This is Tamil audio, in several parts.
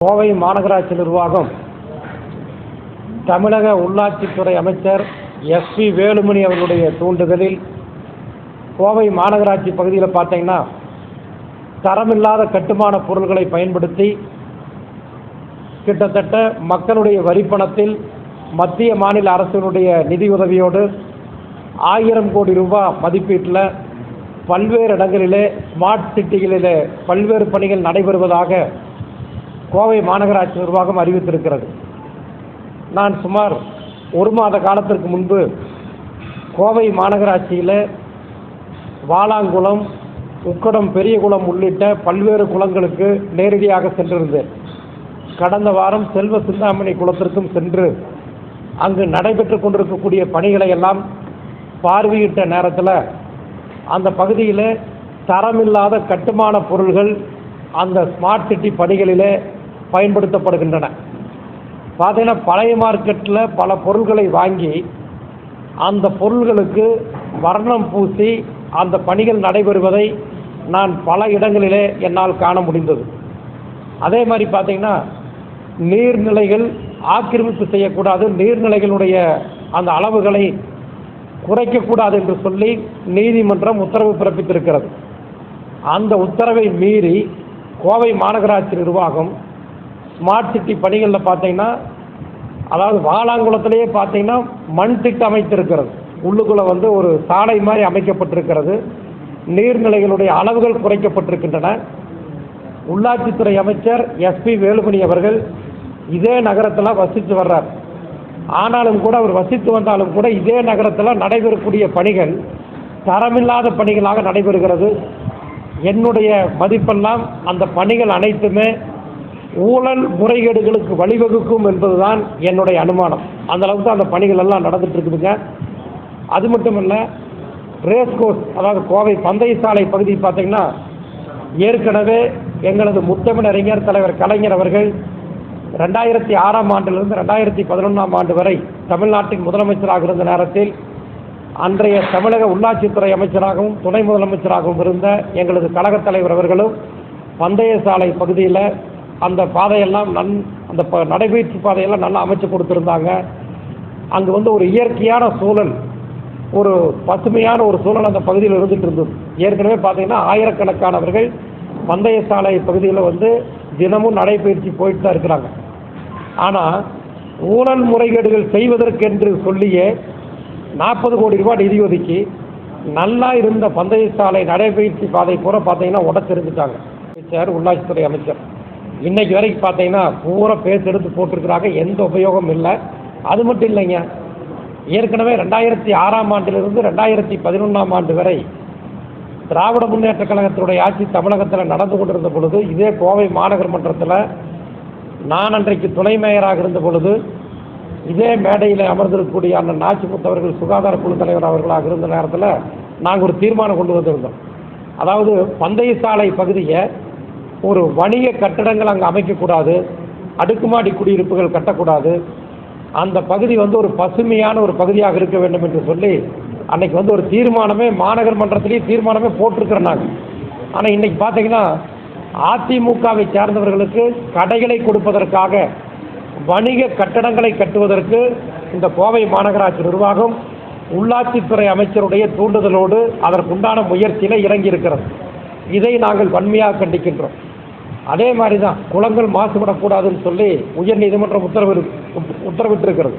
கோவை மாநகராட்சி நிர்வாகம். தமிழக உள்ளாட்சித்துறை அமைச்சர் எஸ்பி வேலுமணி அவர்களுடைய தூண்டுதலில் கோவை மாநகராட்சி பகுதியில் பார்த்தீங்கன்னா தரமில்லாத கட்டுமான பொருள்களை பயன்படுத்தி கிட்டத்தட்ட மக்களுடைய வரிப்பணத்தில் மத்திய மாநில அரசினுடைய நிதியுதவியோடு ஆயிரம் கோடி ரூபாய் மதிப்பீட்டில் பல்வேறு இடங்களிலே ஸ்மார்ட் சிட்டிகளிலே பல்வேறு பணிகள் நடைபெறுவதாக கோவை மாநகராட்சி நிர்வாகம் அறிவித்திருக்கிறது. நான் சுமார் ஒரு மாத காலத்திற்கு முன்பு கோவை மாநகராட்சியில் வாலாங்குளம் உக்கடம் பெரியகுளம் உள்ளிட்ட பல்வேறு குளங்களுக்கு நேரடியாக சென்றிருந்தேன். கடந்த வாரம் செல்வ சிந்தாமணி குளத்திற்கும் சென்று அங்கு நடைபெற்று கொண்டிருக்கக்கூடிய பணிகளை எல்லாம் பார்வையிட்ட நேரத்தில் அந்த பகுதியில் தரமில்லாத கட்டுமான பொருள்கள் அந்த ஸ்மார்ட் சிட்டி பணிகளிலே பயன்படுத்தப்படுகின்றன. பார்த்தீங்கன்னா பழைய மார்க்கெட்டில் பல பொருள்களை வாங்கி அந்த பொருள்களுக்கு வர்ணம் பூசி அந்த பணிகள் நடைபெறுவதை நான் பல இடங்களிலே என்னால் காண முடிந்தது. அதே மாதிரி பார்த்தீங்கன்னா நீர்நிலைகள் ஆக்கிரமிப்பு செய்யக்கூடாது நீர்நிலைகளுடைய அந்த அளவுகளை குறைக்கக்கூடாது என்று சொல்லி நீதிமன்றம் உத்தரவு பிறப்பித்திருக்கிறது. அந்த உத்தரவை மீறி கோவை மாநகராட்சி நிர்வாகம் ஸ்மார்ட் சிட்டி பணிகளில் பார்த்தீங்கன்னா அதாவது வாலாங்குளத்திலேயே பார்த்தீங்கன்னா மண் திட்டம் அமைத்திருக்கிறது. உள்ளுக்குள்ளே வந்து ஒரு சாலை மாதிரி அமைக்கப்பட்டிருக்கிறது. நீர்நிலைகளுடைய அளவுகள் குறைக்கப்பட்டிருக்கின்றன. உள்ளாட்சித்துறை அமைச்சர் எஸ்பி வேலுமணி அவர்கள் இதே நகரத்தில் வசித்து வர்றார். ஆனாலும் கூட அவர் வசித்து வந்தாலும் கூட இதே நகரத்தில் நடைபெறக்கூடிய பணிகள் தரமில்லாத பணிகளாக நடைபெறுகிறது. என்னுடைய மதிப்பெல்லாம் அந்த பணிகள் அனைத்துமே ஊழல் முறைகேடுகளுக்கு வழிவகுக்கும் என்பதுதான் என்னுடைய அனுமானம். அந்த அளவுக்கு தான் அந்த பணிகள் எல்லாம் நடந்துட்டு இருக்குதுங்க. அது மட்டும் இல்லை ரேஸ் கோர்ஸ் அதாவது கோவை பந்தய சாலை பகுதி பார்த்தீங்கன்னா ஏற்கனவே எங்களது முத்தமிழ் அறிஞர் தலைவர் கலைஞர் அவர்கள் ரெண்டாயிரத்தி ஆறாம் ஆண்டிலிருந்து ரெண்டாயிரத்தி பதினொன்றாம் ஆண்டு வரை தமிழ்நாட்டின் முதலமைச்சராக இருந்த நேரத்தில் அன்றைய தமிழக உள்ளாட்சித்துறை அமைச்சராகவும் துணை முதலமைச்சராகவும் இருந்த எங்களது கழகத் தலைவர் அவர்களும் பந்தய சாலை பகுதியில் அந்த பாதையெல்லாம் நன் அந்த ப நடைபயிற்சி பாதையெல்லாம் நல்லா அமைச்சு கொடுத்துருந்தாங்க. அங்கே வந்து ஒரு இயற்கையான சூழல் ஒரு பசுமையான ஒரு சூழல் அந்த பகுதியில் இருந்துட்டு இருந்தது. ஏற்கனவே பார்த்தீங்கன்னா ஆயிரக்கணக்கானவர்கள் பந்தய சாலை பகுதியில் வந்து தினமும் நடைபயிற்சி போயிட்டு தான் இருக்கிறாங்க. ஆனால் ஊழல் முறைகேடுகள் செய்வதற்கென்று சொல்லியே நாற்பது கோடி ரூபாய் நிதி ஒதுக்கி நல்லா இருந்த பந்தய சாலை நடைபயிற்சி பாதை பூரா பார்த்தீங்கன்னா உடச்சிருந்துட்டாங்க. அமைச்சர் உள்ளாட்சித்துறை அமைச்சர். இன்னைக்கு வரைக்கும் பார்த்தீங்கன்னா பூரா பேஸ் எடுத்து போட்டிருக்கிறாங்க. எந்த உபயோகம் இல்லை. அது மட்டும் இல்லைங்க. ஏற்கனவே ரெண்டாயிரத்தி ஆறாம் ஆண்டிலிருந்து ரெண்டாயிரத்தி பதினொன்றாம் ஆண்டு வரை திராவிட முன்னேற்ற கழகத்தினுடைய ஆட்சி தமிழகத்தில் நடந்து கொண்டிருந்த பொழுது இதே கோவை மாநகர் மன்றத்தில் நான் அன்றைக்கு துணை மேயராக இருந்த பொழுது இதே மேடையில் அமர்ந்திருக்கக்கூடிய அண்ணன் நாச்சிமுத்து அவர்கள் சுகாதார குழு தலைவர் அவர்களாக இருந்த நேரத்தில் நாங்கள் ஒரு தீர்மானம் கொண்டு வந்திருந்தோம். அதாவது பந்தய சாலை பகுதியை ஒரு வணிக கட்டடங்கள் அங்கே அமைக்கக்கூடாது அடுக்குமாடி குடியிருப்புகள் கட்டக்கூடாது. அந்த பகுதி வந்து ஒரு பசுமையான ஒரு பகுதியாக இருக்க வேண்டும் என்று சொல்லி அன்னைக்கு வந்து ஒரு தீர்மானமே மாநகர் மன்றத்திலேயே தீர்மானமே போட்டிருக்கிறோம் நாங்கள் ஆனால் இன்னைக்கு பார்த்தீங்கன்னா அதிமுகவை சார்ந்தவர்களுக்கு கடைகளை கொடுப்பதற்காக வணிக கட்டடங்களை கட்டுவதற்கு இந்த கோவை மாநகராட்சி நிர்வாகம் உள்ளாட்சித்துறை அமைச்சருடைய தூண்டுதலோடு அதற்குண்டான முயற்சியில் இறங்கியிருக்கிறது. இதை நாங்கள் வன்மையாக கண்டிக்கின்றோம். அதே மாதிரி தான் குளங்கள் மாசுபடக்கூடாதுன்னு சொல்லி உயர்நீதிமன்றம் உத்தரவு உத்தரவிட்டிருக்கிறது.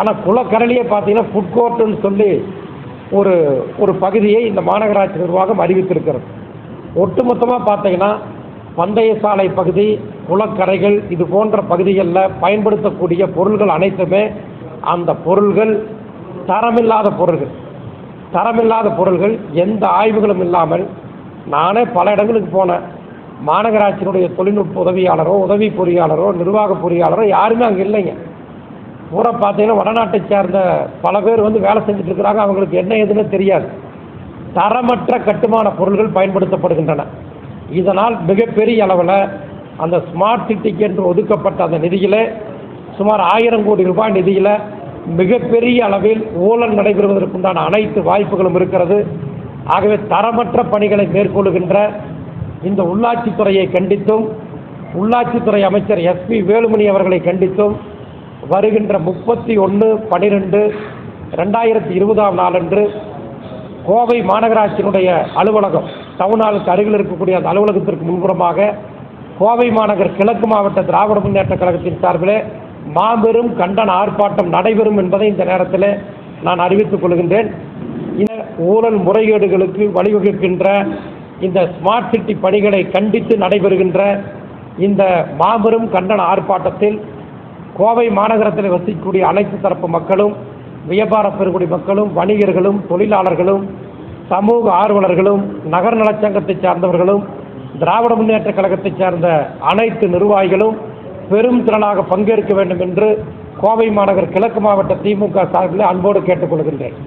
ஆனால் குளக்கரையிலேயே பார்த்தீங்கன்னா ஃபுட் கோர்ட்டுன்னு சொல்லி ஒரு ஒரு பகுதியை இந்த மாநகராட்சி நிர்வாகம் அறிவித்திருக்கிறது. ஒட்டுமொத்தமாக பார்த்தீங்கன்னா பந்தய சாலை பகுதி குளக்கரைகள் இது போன்ற பகுதிகளில் பயன்படுத்தக்கூடிய பொருள்கள் அனைத்துமே அந்த பொருள்கள் தரமில்லாத பொருள்கள். தரமில்லாத பொருள்கள் எந்த ஆய்வுகளும் இல்லாமல் நானே பல இடங்களுக்கு போனேன். மாநகராட்சியினுடைய தொழில்நுட்ப உதவியாளரோ உதவி பொறியாளரோ நிர்வாக பொறியாளரோ யாருமே அங்கே இல்லைங்க. பூரா பார்த்தீங்கன்னா வடநாட்டை சேர்ந்த பல பேர் வந்து வேலை செஞ்சுட்டு இருக்கிறாங்க. அவங்களுக்கு என்ன ஏதுன்னு தெரியாது. தரமற்ற கட்டுமான பொருள்கள் பயன்படுத்தப்படுகின்றன. இதனால் மிகப்பெரிய அளவில் அந்த ஸ்மார்ட் சிட்டிக்கு என்று ஒதுக்கப்பட்ட அந்த நிதியில் சுமார் ஆயிரம் கோடி ரூபாய் நிதியில் மிகப்பெரிய அளவில் ஊழல் நடைபெறுவதற்குண்டான அனைத்து வாய்ப்புகளும் இருக்கிறது. ஆகவே தரமற்ற பணிகளை மேற்கொள்ளுகின்ற இந்த உள்ளாட்சித்துறையை கண்டித்தும் உள்ளாட்சித்துறை அமைச்சர் எஸ்பி வேலுமணி அவர்களை கண்டித்தும் வருகின்ற முப்பத்தி ஒன்று பனிரெண்டு ரெண்டாயிரத்தி இருபதாம் நாளன்று கோவை மாநகராட்சியினுடைய அலுவலகம் டவுன் ஹாலுக்கு அருகில் இருக்கக்கூடிய அந்த அலுவலகத்திற்கு முன்புறமாக கோவை மாநகர் கிழக்கு மாவட்ட திராவிட முன்னேற்ற கழகத்தின் சார்பில் மாபெரும் கண்டன ஆர்ப்பாட்டம் நடைபெறும் என்பதை இந்த நேரத்தில் நான் அறிவித்துக் கொள்கின்றேன். இந்த ஊழல் முறைகேடுகளுக்கு வழிவகுக்கின்ற இந்த ஸ்மார்ட் சிட்டி பணிகளை கண்டித்து நடைபெறுகின்ற இந்த மாபெரும் கண்டன ஆர்ப்பாட்டத்தில் கோவை மாநகரத்தில் வசிக்கக்கூடிய அனைத்து தரப்பு மக்களும் வியாபார பெருங்குடி மக்களும் வணிகர்களும் தொழிலாளர்களும் சமூக ஆர்வலர்களும் நகர் நலச்சங்கத்தை சார்ந்தவர்களும் திராவிட முன்னேற்ற கழகத்தை சார்ந்த அனைத்து நிர்வாகிகளும் பெரும் திரளாக பங்கேற்க வேண்டும் என்று கோவை மாநகர் கிழக்கு மாவட்ட திமுக சார்பில் அன்போடு கேட்டுக்கொள்கின்றேன்.